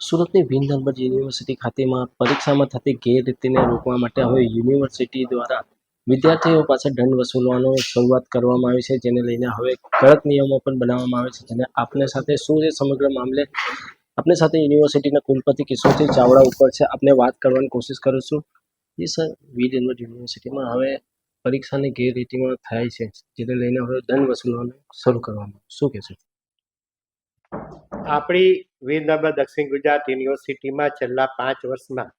સુરતની ભીમ નર્મદ યુનિવર્સિટી ખાતેમાં પરીક્ષામાં થતી ગેરરીતિને રોકવા માટે હવે યુનિવર્સિટી દ્વારા વિદ્યાર્થીઓ પાસે દંડ વસૂલવાનો શરૂઆત કરવામાં આવી છે, જેને લઈને હવે કડક નિયમો પણ બનાવવામાં આવે છે, જેને આપને સાથે શું છે સમગ્ર મામલે? આપને સાથે યુનિવર્સિટીના કુલપતિ કિશોરસિંહ ચાવડા ઉપર છે. આપને વાત કરવાની કોશિશ કરું છું. જી સર, વી નર્મદ યુનિવર્સિટીમાં હવે પરીક્ષાની ગેરરીતિમાં થાય છે, જેને લઈને હવે દંડ વસૂલવાનું શરૂ કરવામાં શું કહેશો? આપણી વિરનગર દક્ષિણ ગુજરાત યુનિવર્સિટીમાં છેલ્લા પાંચ વર્ષમાં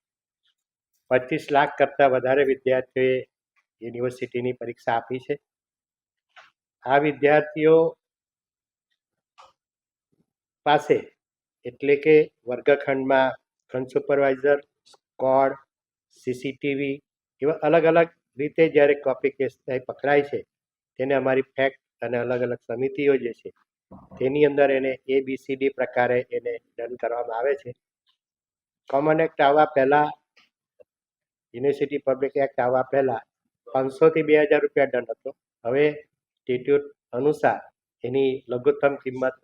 પચીસ લાખ કરતાં વધારે વિદ્યાર્થીઓએ યુનિવર્સિટીની પરીક્ષા આપી છે. આ વિદ્યાર્થીઓ પાસે એટલે કે વર્ગખંડમાં ખંડ સુપરવાઇઝર સ્કોડ સીસીટીવી એવા અલગ અલગ રીતે જ્યારે કોપી કેસ પકડાય છે, તેને અમારી ફેક્ટ અને અલગ અલગ સમિતિઓ જે છે તેની અંદર એને એ બી સી ડી પ્રકારે એને ડન કરવામાં આવે છે. કોમન એક્ટ આવવા પહેલાં યુનિવર્સિટી પબ્લિક એક્ટ આવવા પહેલાં પાંચસોથી બે હજાર રૂપિયા દંડ હતો. હવે સ્ટેટ્યુટ અનુસાર એની લઘુત્તમ કિંમત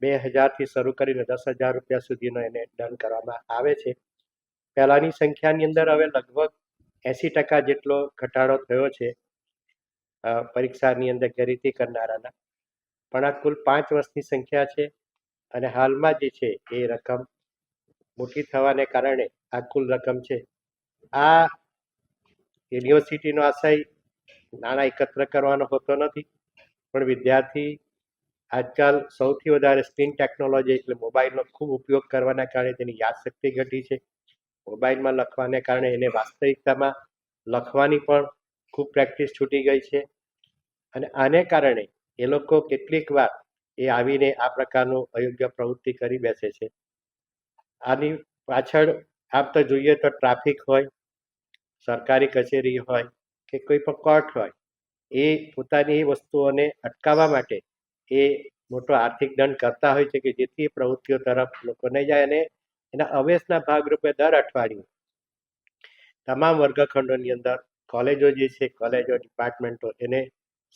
બે હજારથી શરૂ કરીને દસ હજાર રૂપિયા સુધીનો એને દંડ કરવામાં આવે છે. પહેલાંની સંખ્યાની અંદર હવે લગભગ એંસી ટકા જેટલો ઘટાડો થયો છે પરીક્ષાની અંદર ગેરરીતિ કરનારાના. પણ આ કુલ પાંચ વર્ષની સંખ્યા છે અને હાલમાં જે છે એ રકમ મોટી થવાને કારણે આ કુલ રકમ છે. આ યુનિવર્સિટીનો આશય નાણાં એકત્ર કરવાનો હોતો નથી, પણ વિદ્યાર્થી આજકાલ સૌથી વધારે સ્ક્રીન ટેકનોલોજી એટલે મોબાઈલનો ખૂબ ઉપયોગ કરવાના કારણે તેની યાદશક્તિ ઘટી છે. મોબાઈલમાં લખવાને કારણે એને વાસ્તવિકતામાં લખવાની પણ ખૂબ પ્રેક્ટિસ છૂટી ગઈ છે અને આને કારણે એ લોકો કેટલીક વાર એ આવીને આ પ્રકારનું અયોગ્ય પ્રવૃત્તિ કરી બેસે છે. આની પાછળ આપ તો જોઈએ તો ટ્રાફિક હોય, સરકારી કચેરી હોય કે કોઈ પણ કોર્ટ હોય, એ પોતાની વસ્તુઓને અટકાવવા માટે એ મોટો આર્થિક દંડ કરતા હોય છે કે જેથી પ્રવૃત્તિઓ તરફ લોકો નહીં જાય અને એના અવેશના ભાગરૂપે દર અઠવાડિયે તમામ વર્ગખંડોની અંદર કોલેજો જે છે, કોલેજો, ડિપાર્ટમેન્ટો, એને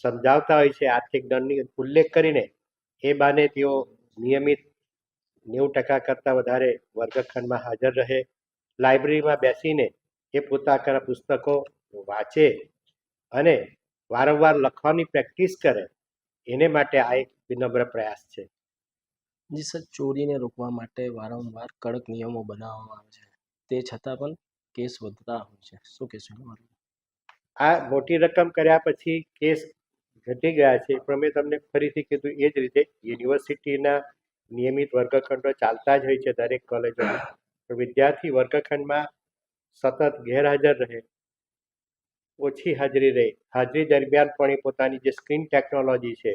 સમજાવતા હોય છે આર્થિક દંડની ઉલ્લેખ કરીને એ બાને તેઓ નિયમિત નેવું ટકા કરતાં વધારે વર્ગખંડમાં હાજર રહે. લાઇબ્રેરીમાં બેસીને એ પોતાના પુસ્તકો વાંચે અને વારંવાર લખવાની પ્રેક્ટિસ કરે એને માટે આ એક વિનમ્ર પ્રયાસ છે. જી સર ચોરીને રોકવા માટે વારંવાર કડક નિયમો બનાવવામાં આવે છે. તે છતાં પણ કેસ વધતા હોય છે. શું કહેશો? આ મોટી રકમ કર્યા પછી કેસ ઘટી ગયા છે. પણ મેં તમને ફરીથી કીધું, એ જ રીતે યુનિવર્સિટીના નિયમિત વર્ગખંડો ચાલતા જ હોય છે દરેક કોલેજોમાં. તો વિદ્યાર્થી વર્ગખંડમાં સતત ગેરહાજર રહે, ઓછી હાજરી રહે. હાજરી દરમિયાન પણ એ પોતાની જે સ્ક્રીન ટેકનોલોજી છે,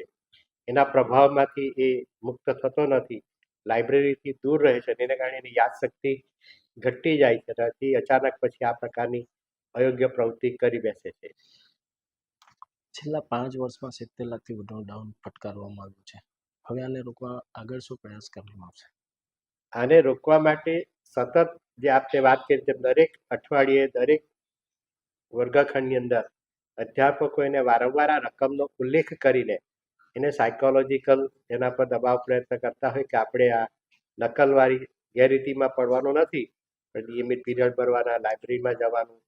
એના પ્રભાવમાંથી એ મુક્ત થતો નથી. લાઇબ્રેરીથી દૂર રહે છે એને કારણે એની યાદશક્તિ ઘટતી જાય છે. અચાનક પછી આ પ્રકારની અયોગ્ય પ્રવૃત્તિ કરી બેસે છે. છેલ્લા પાંચ વર્ષમાં સિત્તેર લાખથી વધુ ડાઉન ફટકારવામાં આવ્યું છે. હવે આને રોકવા આગળ શું પ્રયાસ કરવામાં આવશે? આને રોકવા માટે સતત જે આપણે વાત કરી તેમ દરેક અઠવાડિયે દરેક વર્ગખંડની અંદર અધ્યાપકો એને વારંવાર આ રકમનો ઉલ્લેખ કરીને એને સાયકોલોજીકલ એના પર દબાવ પ્રયત્ન કરતા હોય કે આપણે આ નકલવાળી ગેરરીતિમાં પડવાનું નથી, પણ નિયમિત પીરિયડ ભરવાના, લાઇબ્રેરીમાં જવાનું,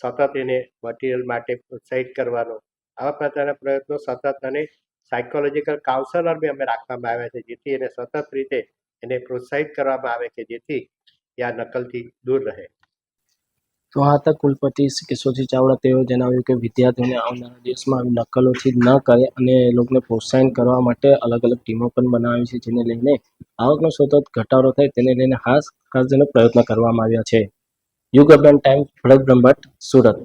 સતત એને મટીરિયલ માટે પ્રોત્સાહિત કરવાનો આવા પ્રકારના પ્રયત્નો સતત અને સાયકોલોજીકલ કાઉન્સલર બી અમે રાખવામાં આવ્યા છે, જેથી એને સતત રીતે એને પ્રોત્સાહિત કરવામાં આવે કે જેથી એ આ નકલથી દૂર રહે. તો આ હતા કુલપતિ કિશોરજી ચાવડા. તેઓ જણાવ્યું કે વિદ્યાર્થીઓને આવનારા દિવસમાં આવી નકલોથી ન કરે અને એ લોકોને પ્રોત્સાહન કરવા માટે અલગ અલગ ટીમો પણ બનાવી છે, જેને લઈને આવકનો સતત ઘટાડો થાય, તેને લઈને ખાસ ખાસ જેનો પ્રયત્ન કરવામાં આવ્યા છે. યુગ up down time, Bharat Brahmbhatt, Surat.